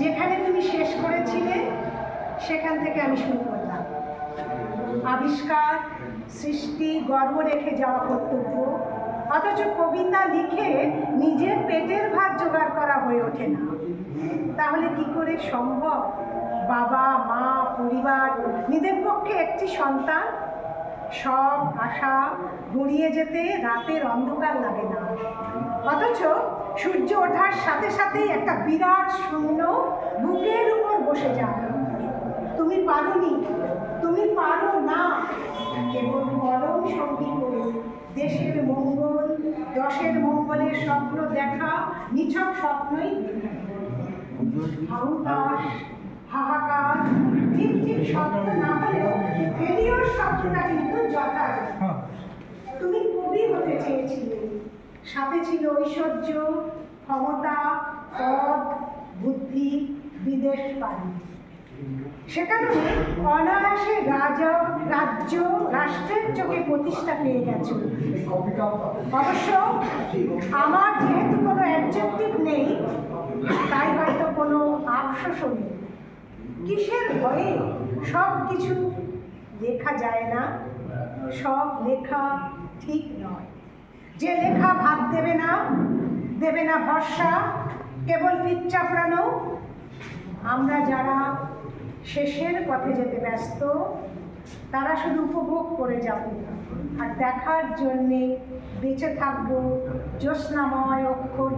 যেখানে তুমি শেষ করেছিলে, সেখান থেকে আমি শুরু করলাম। আবিষ্কার, সৃষ্টি, গর্ব রেখে যাওয়া কর্তব্য। অথচ কবিতা লিখে নিজের পেটের ভাত জোগাড় করা হয়ে ওঠে না। তাহলে কি করে সম্ভব? বাবা, মা, পরিবার, নিজের পক্ষে একটি সন্তান? সব আশা গড়িয়ে যেতে রাতের অন্ধকার লাগে না। অথচ সূর্য ওঠার সাথে সাথেই একটা বিরাট শূন্য বুকের উপর বসে যায়। তুমি পারোনি, তুমি পারো না। কেবল পরম সঙ্গী করে দেশের মঙ্গল দশের মঙ্গলের স্বপ্ন দেখা, নিছক স্বপ্নই হাহাকার, ঠিক ঠিক স্বপ্ন না হলেও ফেলিওর স্বপ্নটা কিন্তু যথাযথ। সাথে ছিল ঐশ্বর্য, ক্ষমতা, পদ, বুদ্ধি, বিদেশ পানি সে কারণে অনায়াসে রাজা, রাজ্য, রাষ্ট্রের চোখে প্রতিষ্ঠা পেয়ে গেছে। অবশ্য আমার যেহেতু কোনো অ্যাবজেক্টিভ নেই, তাই হয়তো কোনো আফসোসও নেই। কিসের ভয়ে সব কিছু লেখা যায় না? সব লেখা ঠিক নয়। যে লেখা ভাত দেবে না দেবে না ভরসা, কেবল পিচ্চাপড়ানো আমরা যারা শেষের পথে যেতে ব্যস্ত, তারা শুধু উপভোগ করে যাব। আর দেখার জন্যে বেঁচে থাকব জ্যোৎস্নাময় অক্ষর